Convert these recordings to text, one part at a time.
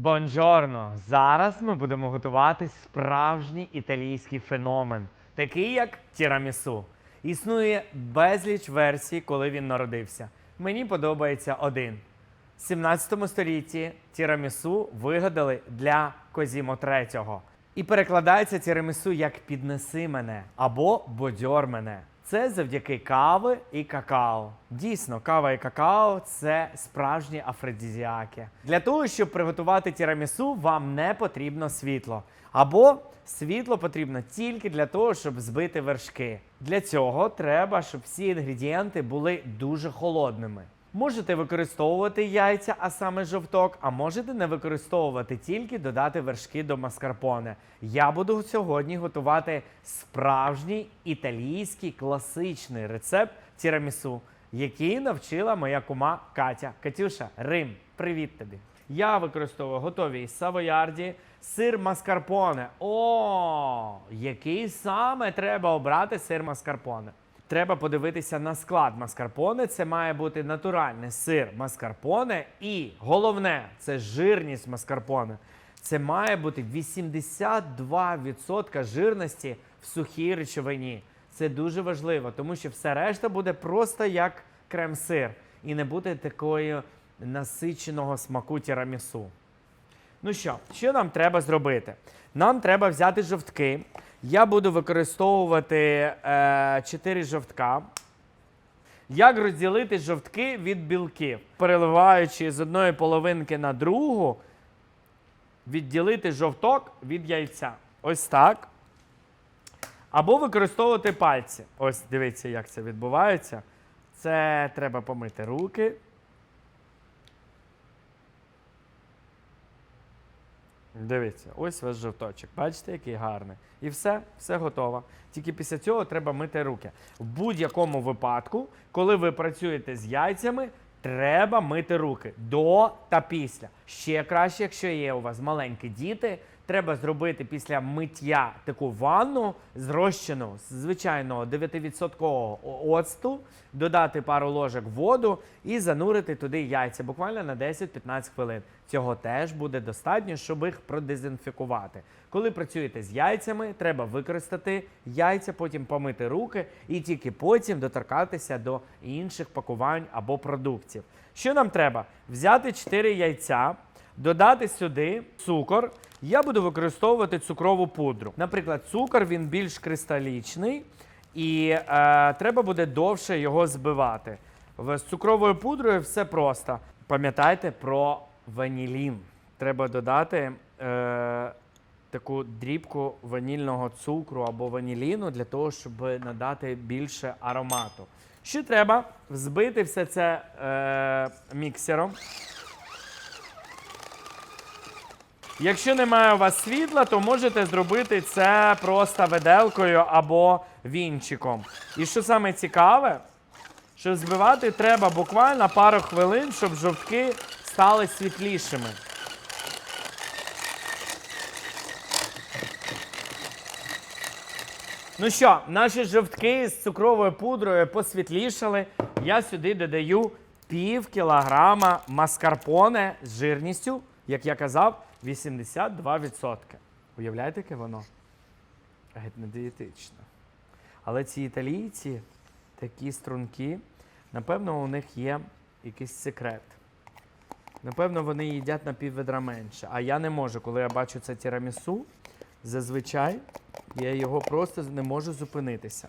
Бонжорно! Зараз ми будемо готувати справжній італійський феномен, такий як тірамісу. Існує безліч версій, коли він народився. Мені подобається один. В 17 столітті тірамісу вигадали для Козімо III. І перекладається тірамісу як піднеси мене або бодьор мене. Це завдяки кави і какао. Дійсно, кава і какао це справжні афродізіаки. Для того, щоб приготувати тірамісу, вам не потрібно світло. Або світло потрібно тільки для того, щоб збити вершки. Для цього треба, щоб всі інгредієнти були дуже холодними. Можете використовувати яйця, а саме жовток, а можете не використовувати тільки додати вершки до маскарпоне. Я буду сьогодні готувати справжній італійський класичний рецепт тірамісу, який навчила моя кума Катя. Катюша, Рим, привіт тобі! Я використовую готові савоярді, сир маскарпоне. О, який саме треба обрати сир маскарпоне? Треба подивитися на склад маскарпоне. Це має бути натуральний сир маскарпоне. І головне, це жирність маскарпоне. Це має бути 82% жирності в сухій речовині. Це дуже важливо, тому що все решта буде просто як крем-сир і не буде такої насиченого смаку тірамісу. Ну що, що нам треба зробити? Нам треба взяти жовтки. Я буду використовувати е, 4 жовтка. Як розділити жовтки від білків? Переливаючи з одної половинки на другу, відділити жовток від яйця. Ось так. Або використовувати пальці. Ось дивіться, як це відбувається. Це треба помити руки. Дивіться, ось ваш жовточок. Бачите, який гарний. І все, все готово. Тільки після цього треба мити руки. В будь-якому випадку, коли ви працюєте з яйцями, треба мити руки до та після. Ще краще, якщо є у вас маленькі діти, треба зробити після миття таку ванну зрощену з звичайного 9% оцту, додати пару ложок воду і занурити туди яйця буквально на 10-15 хвилин. Цього теж буде достатньо, щоб їх продезінфікувати. Коли працюєте з яйцями, треба використати яйця, потім помити руки і тільки потім доторкатися до інших пакувань або продуктів. Що нам треба? Взяти 4 яйця, додати сюди цукор. Я буду використовувати цукрову пудру. Наприклад, цукор він більш кристалічний і е, треба буде довше його збивати. З цукровою пудрою все просто. Пам'ятайте про ванілін. Треба додати е, таку дрібку ванільного цукру або ваніліну для того, щоб надати більше аромату. Що треба? Взбити все це е, міксером. Якщо немає у вас світла, то можете зробити це просто виделкою або вінчиком. І що саме цікаве, що збивати треба буквально пару хвилин, щоб жовтки стали світлішими. Ну що, наші жовтки з цукровою пудрою посвітлішали. Я сюди додаю пів кілограма маскарпоне з жирністю, як я казав, 82%. Уявляєте, яке воно? Геть не дієтичне. Але ці італійці такі струнки, напевно, у них є якийсь секрет. Напевно, вони їдять на пів ведра менше. А я не можу, коли я бачу це тірамісу, зазвичай я його просто не можу зупинитися.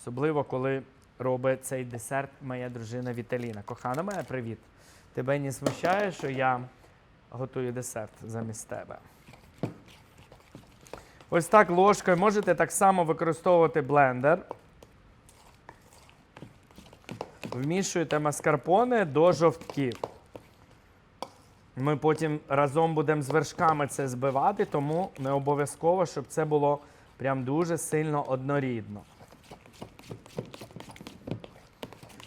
Особливо, коли робить цей десерт моя дружина Віталіна. Кохана моя, привіт. Тебе не смущає, що я готую десерт замість тебе. Ось так ложкою можете так само використовувати блендер. Вмішуєте маскарпоне до жовтків. Ми потім разом будемо з вершками це збивати, тому не обов'язково, щоб це було прям дуже сильно однорідно.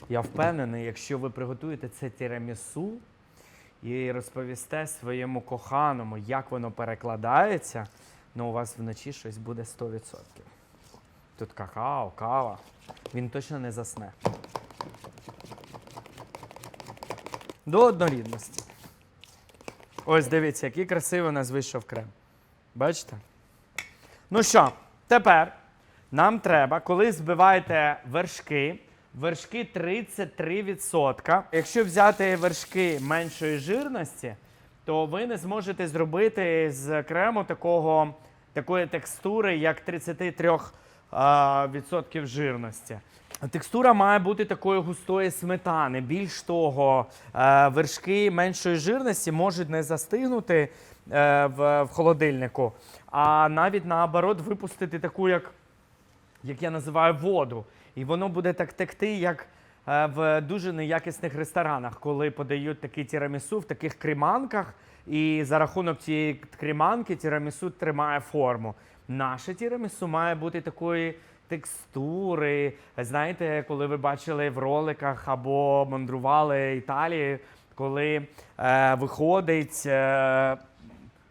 Я впевнений, якщо ви приготуєте це тірамісу і розповісте своєму коханому, як воно перекладається, ну у вас вночі щось буде 100%. Тут какао, кава. Він точно не засне. До однорідності. Ось дивіться, який красивий у нас вийшов крем. Бачите? Ну що, тепер нам треба, коли збиваєте вершки, вершки 33%. Якщо взяти вершки меншої жирності, то ви не зможете зробити з крему такого, такої текстури, як 33% жирності. Текстура має бути такої густої сметани. Більш того, е, вершки меншої жирності можуть не застигнути е, в, в холодильнику, а навіть наоборот випустити таку, як, як я називаю, воду. І воно буде так текти, як е, в дуже неякісних ресторанах, коли подають такі тірамісу в таких креманках, і за рахунок цієї креманки тірамісу тримає форму. Наше тірамісу має бути такої текстури. Знаєте, коли ви бачили в роликах або мандрували Італією, коли е, виходить е,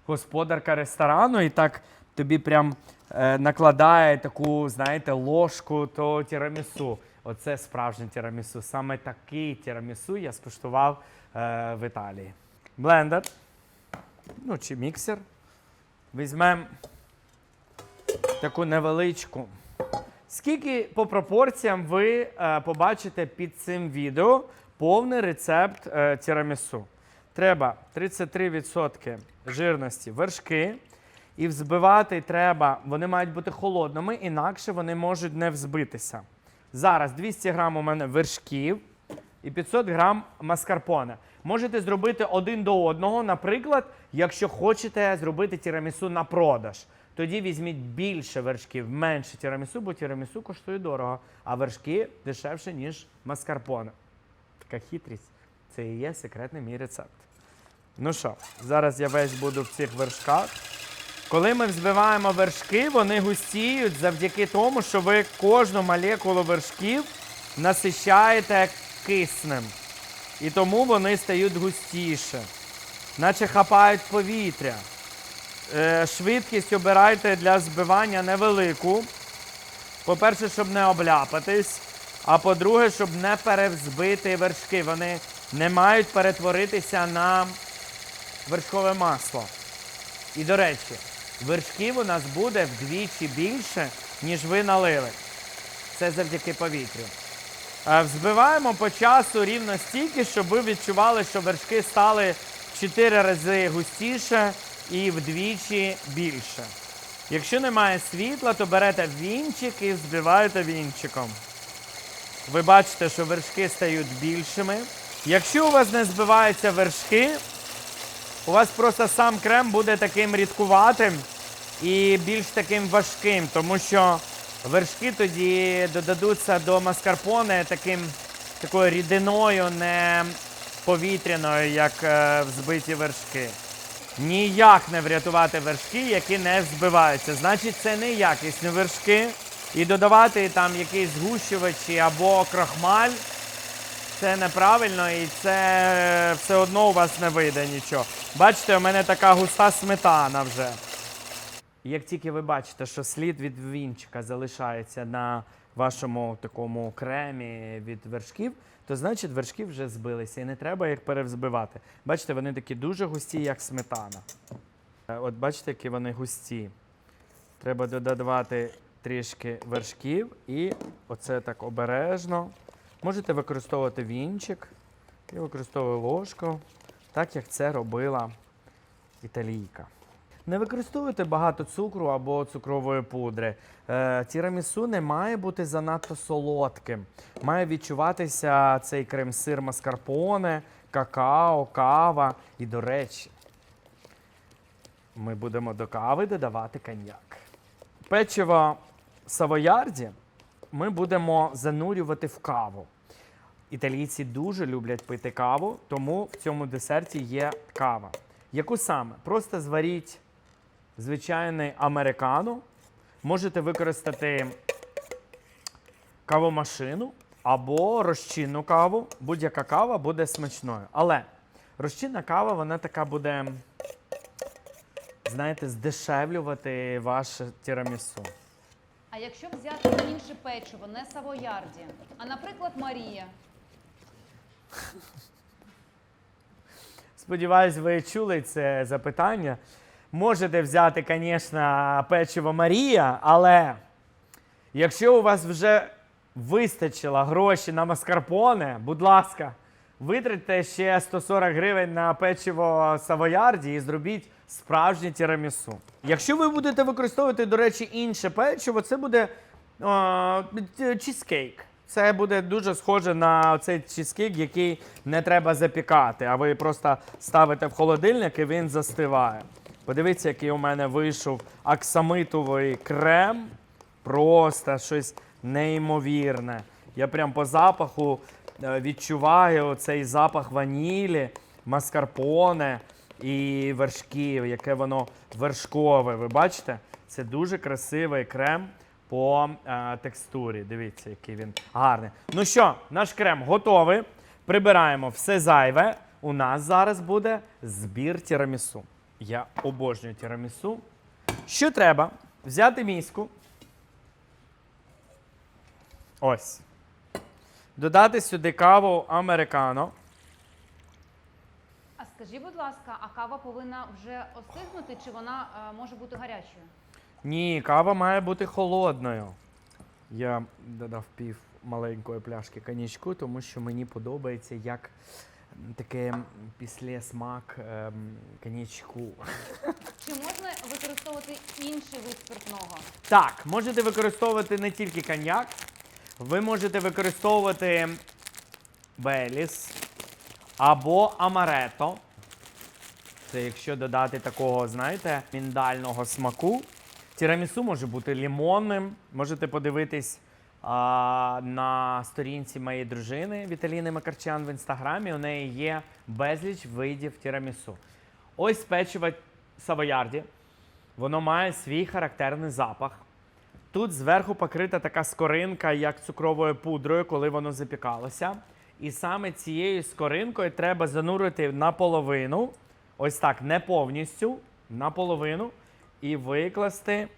господарка ресторану і так тобі прям накладає таку, знаєте, ложку то тірамісу. Оце справжнє тірамісу. Саме такий тірамісу я скуштував е, в Італії. Блендер, ну чи міксер. Візьмемо таку невеличку. Скільки по пропорціям ви е, побачите під цим відео повний рецепт е, тірамісу? Треба 33% жирності вершки. І взбивати треба, вони мають бути холодними, інакше вони можуть не взбитися. Зараз 200 грам у мене вершків і 500 грам маскарпоне. Можете зробити один до одного, наприклад, якщо хочете зробити тірамісу на продаж. Тоді візьміть більше вершків, менше тірамісу, бо тірамісу коштує дорого, а вершки дешевше, ніж маскарпоне. Така хитрість. Це і є секретний мій рецепт. Ну що, зараз я весь буду в цих вершках. Коли ми взбиваємо вершки, вони густіють завдяки тому, що ви кожну молекулу вершків насищаєте киснем. І тому вони стають густіше, наче хапають повітря. Е, швидкість обирайте для збивання невелику. По-перше, щоб не обляпатись. А по-друге, щоб не перевзбити вершки. Вони не мають перетворитися на вершкове масло. І до речі, вершків у нас буде вдвічі більше, ніж ви налили. Це завдяки повітрю. Е, Взбиваємо по часу рівно стільки, щоб ви відчували, що вершки стали в 4 рази густіше і вдвічі більше. Якщо немає світла, то берете вінчик і взбиваєте вінчиком. Ви бачите, що вершки стають більшими. Якщо у вас не збиваються вершки, у вас просто сам крем буде таким рідкуватим і більш таким важким, тому що вершки тоді додадуться до маскарпоне таким, такою рідиною, не повітряною, як е, взбиті вершки. Ніяк не врятувати вершки, які не взбиваються. Значить, це не якісні вершки. І додавати там якісь згущувачі або крахмаль це неправильно і це все одно у вас не вийде нічого. Бачите, у мене така густа сметана вже. Як тільки ви бачите, що слід від вінчика залишається на вашому такому кремі від вершків, то значить вершки вже збилися і не треба їх перевзбивати. Бачите, вони такі дуже густі, як сметана. Е, От бачите, які вони густі. Треба додавати трішки вершків і оце так обережно. Можете використовувати вінчик і використовую ложку, так як це робила італійка. Не використовуйте багато цукру або цукрової пудри. Е, тірамісу не має бути занадто солодким. Має відчуватися цей крем-сир маскарпоне, какао, кава. І, до речі, ми будемо до кави додавати коньяк. Печиво савоярді ми будемо занурювати в каву. Італійці дуже люблять пити каву, тому в цьому десерті є кава. Яку саме? Просто зваріть звичайний американо. Можете використати кавомашину або розчинну каву. Будь-яка кава буде смачною. Але розчинна кава, вона така буде, знаєте, здешевлювати ваше тірамісу. А якщо взяти інше печиво, не савоярді, а наприклад Марія. Сподіваюсь, ви чули це запитання. Можете взяти, звісно, печиво Марія, але якщо у вас вже вистачило гроші на маскарпоне, будь ласка, витратьте ще 140 гривень на печиво Савоярді і зробіть справжнє тірамісу. Якщо ви будете використовувати, до речі, інше печиво, це буде о, чізкейк. Це буде дуже схоже на цей чізкейк, який не треба запікати, а ви просто ставите в холодильник і він застиває. Подивіться, який у мене вийшов аксамитовий крем. Просто щось неймовірне. Я прям по запаху відчуваю цей запах ванілі, маскарпоне і вершків, яке воно вершкове. Ви бачите? Це дуже красивий крем по е, текстурі. Дивіться, який він гарний. Ну що, наш крем готовий. Прибираємо все зайве. У нас зараз буде збір тірамісу. Я обожнюю тірамісу. Що треба? Взяти міску. Ось. Додати сюди каву американо. А скажи, будь ласка, а кава повинна вже остигнути, чи вона е, може бути гарячою? Ні, кава має бути холодною. Я додав пів маленької пляшки коньячку, тому що мені подобається як таке післєсмак ем, коньячку. Чи можна використовувати інший вид спиртного? Так, можете використовувати не тільки коньяк, ви можете використовувати беліс або амарето. Це якщо додати такого, знаєте, міндального смаку. Тірамісу може бути лімонним. Можете подивитись а, на сторінці моєї дружини Віталіни Макарчан в інстаграмі. У неї є безліч видів тірамісу. Ось печиво Савоярді. Воно має свій характерний запах. Тут зверху покрита така скоринка, як цукровою пудрою, коли воно запікалося. І саме цією скоринкою треба занурити наполовину, ось так, не повністю, наполовину, і викласти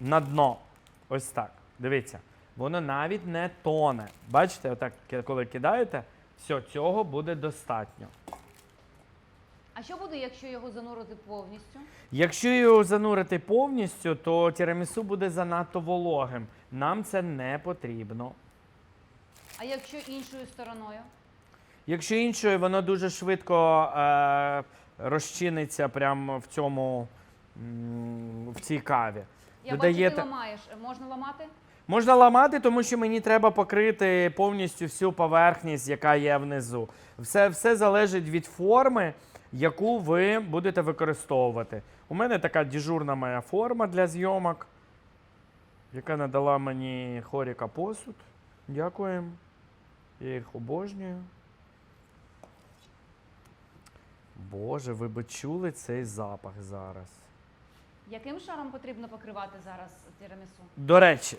на дно. Ось так. Дивіться, воно навіть не тоне. Бачите, отак, коли кидаєте, все, цього буде достатньо. А що буде, якщо його занурити повністю? Якщо його занурити повністю, то тірамісу буде занадто вологим. Нам це не потрібно. А якщо іншою стороною? Якщо іншою, воно дуже швидко е, розчиниться прямо в цьому м, в цій каві. Я бачу, ти ламаєш. Можна ламати? Можна ламати, тому що мені треба покрити повністю всю поверхність, яка є внизу. Все, все залежить від форми, яку ви будете використовувати. У мене така дежурна моя форма для зйомок, яка надала мені хоріка посуд. Дякуємо. Я їх обожнюю. Боже, ви би чули цей запах зараз. Яким шаром потрібно покривати зараз тірамісу? До речі,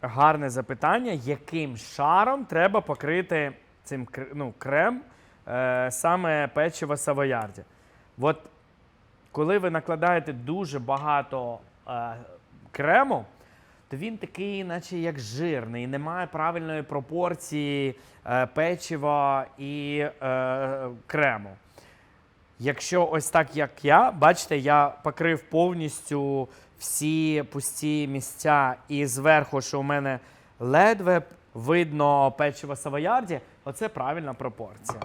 гарне запитання, яким шаром треба покрити цим ну, крем е, саме печиво савоярді. От коли ви накладаєте дуже багато е, крему, то він такий, наче як жирний, немає правильної пропорції е, печива і е, крему. Якщо ось так, як я, бачите, я покрив повністю всі пусті місця, і зверху, що у мене ледве видно печиво савоярді, оце правильна пропорція.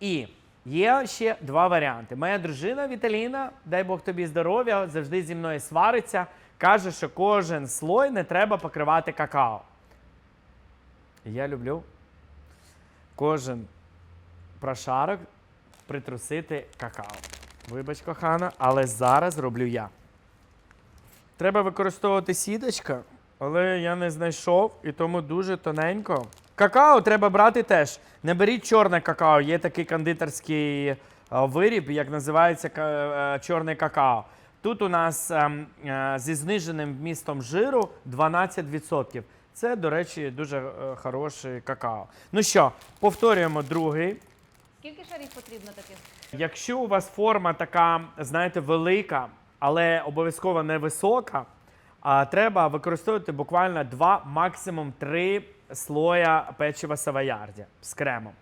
І є ще два варіанти. Моя дружина Віталіна, дай Бог тобі здоров'я, завжди зі мною свариться, каже, що кожен слой не треба покривати какао. Я люблю кожен прошарок притрусити какао. Вибач, кохана, але зараз роблю я. Треба використовувати сіточка, але я не знайшов і тому дуже тоненько. Какао треба брати теж. Не беріть чорне какао. Є такий кондитерський е, виріб, як називається е, чорний какао. Тут у нас ем, е, зі зниженим вмістом жиру 12%. Це, до речі, дуже хороший какао. Ну що, повторюємо другий. Скільки шарів потрібно таких? Якщо у вас форма така, знаєте, велика, але обов'язково невисока, треба використовувати буквально два, максимум три слоя печива савоярді з кремом.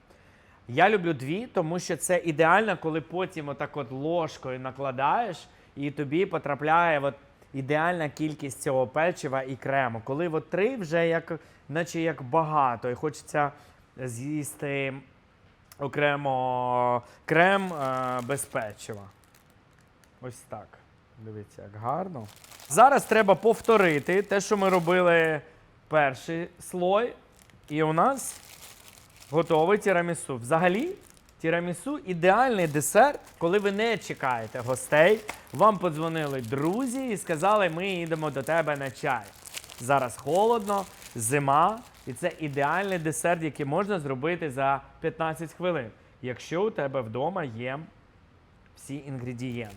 Я люблю дві, тому що це ідеально, коли потім отак от ложкою накладаєш, і тобі потрапляє от ідеальна кількість цього печива і крему. Коли от три вже як, наче як багато, і хочеться з'їсти окремо крем е, без печива. Ось так. Дивіться, як гарно. Зараз треба повторити те, що ми робили перший слой. І у нас готовий тірамісу. Взагалі, тірамісу ідеальний десерт, коли ви не чекаєте гостей. Вам подзвонили друзі і сказали, ми їдемо до тебе на чай. Зараз холодно, зима, і це ідеальний десерт, який можна зробити за 15 хвилин, якщо у тебе вдома є всі інгредієнти.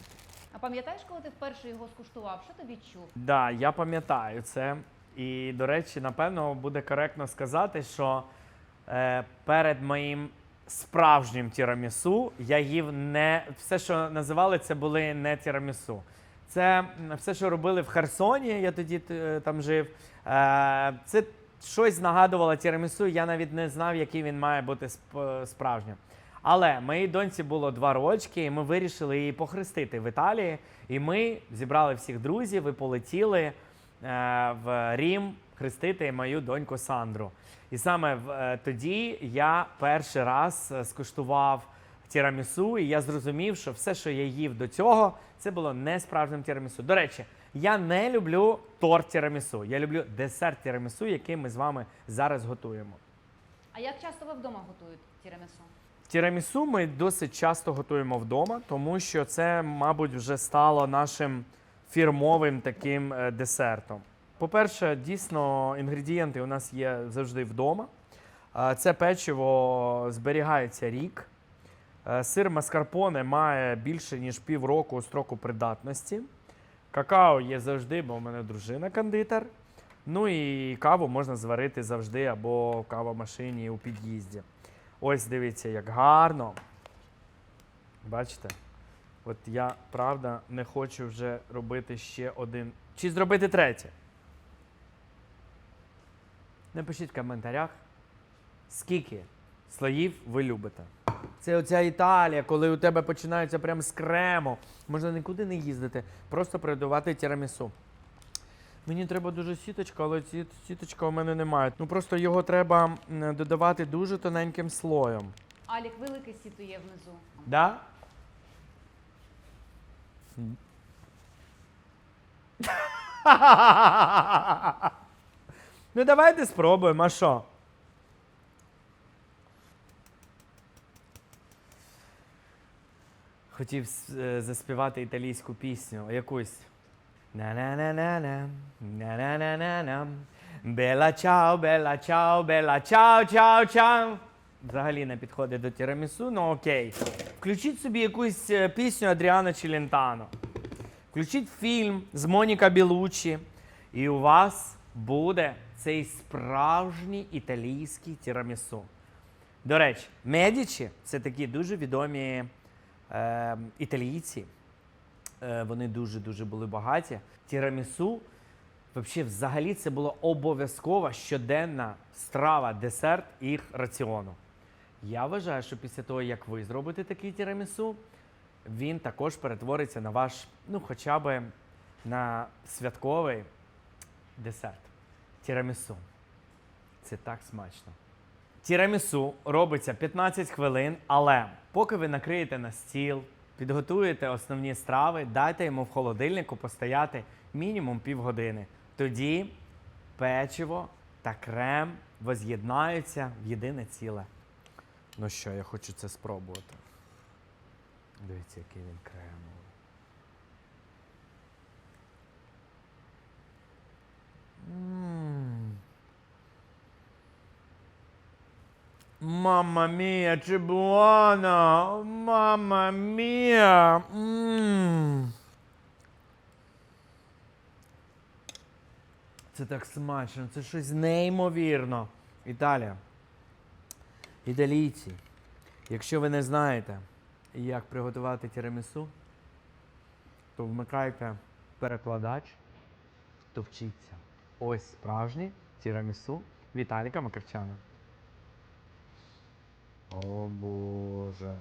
А пам'ятаєш, коли ти вперше його скуштував? Що ти відчув? Да, я пам'ятаю це. І, до речі, напевно, буде коректно сказати, що е, перед моїм справжнім тірамісу я їв не все, що називали, це були не тірамісу. Це все, що робили в Херсоні, я тоді е, там жив. Е, це щось нагадувало тірамісу. Я навіть не знав, який він має бути сп- справжнім. Але моїй доньці було два рочки, і ми вирішили її похрестити в Італії. І ми зібрали всіх друзів і полетіли е, в Рім хрестити мою доньку Сандру. І саме е, тоді я перший раз е, скуштував тірамісу, і я зрозумів, що все, що я їв до цього, це було не справжнім тірамісу. До речі, я не люблю торт тірамісу. Я люблю десерт тірамісу, який ми з вами зараз готуємо. А як часто ви вдома готуєте тірамісу? Тірамісу ми досить часто готуємо вдома, тому що це, мабуть, вже стало нашим фірмовим таким е, десертом. По-перше, дійсно, інгредієнти у нас є завжди вдома. Це печиво зберігається рік. Е, Сир маскарпоне має більше ніж півроку строку придатності. Какао є завжди, бо у мене дружина кондитер. Ну і каву можна зварити завжди або в кавомашині у під'їзді. Ось дивіться, як гарно. Бачите? От я правда не хочу вже робити ще один. Чи зробити третє? Напишіть в коментарях, скільки слоїв ви любите. Це оця Італія, коли у тебе починається прямо з крему. Можна нікуди не їздити, просто приготувати тірамісу. Мені треба дуже сіточка, але ці сіточка у мене немає. Ну просто його треба додавати дуже тоненьким слоєм. Алік, велике сіто є внизу. Да? ну давайте спробуємо, а що? Хотів е, заспівати італійську пісню, якусь. На-на-на-на-на, на-на-на-на-на. Бела чао, бела чао, бела чао, чао, чао. Взагалі не підходить до тірамісу, ну окей. Включіть собі якусь е, пісню Адріана Челентано. Включіть фільм з Моніка Білучі, і у вас буде цей справжній італійський тірамісу. До речі, Медічі це такі дуже відомі е, італійці. Е, вони дуже-дуже були багаті. Тірамісу, взагалі це була обов'язкова щоденна страва, десерт їх раціону. Я вважаю, що після того, як ви зробите такий тірамісу, він також перетвориться на ваш, ну, хоча б на святковий десерт. Тірамісу. Це так смачно. Тірамісу робиться 15 хвилин, але поки ви накриєте на стіл, підготуєте основні страви, дайте йому в холодильнику постояти мінімум півгодини. Тоді печиво та крем воз'єднаються в єдине ціле. Ну що, я хочу це спробувати. Дивіться, який він кремовий. М. Mamma mia, che buono! Mamma. Це так смачно, це щось неймовірно. Італія. Італійці. Якщо ви не знаєте, як приготувати тірамісу, то вмикайте перекладач, то вчіться. Ось справжнє тірамісу Віталіка Макарчана. О боже.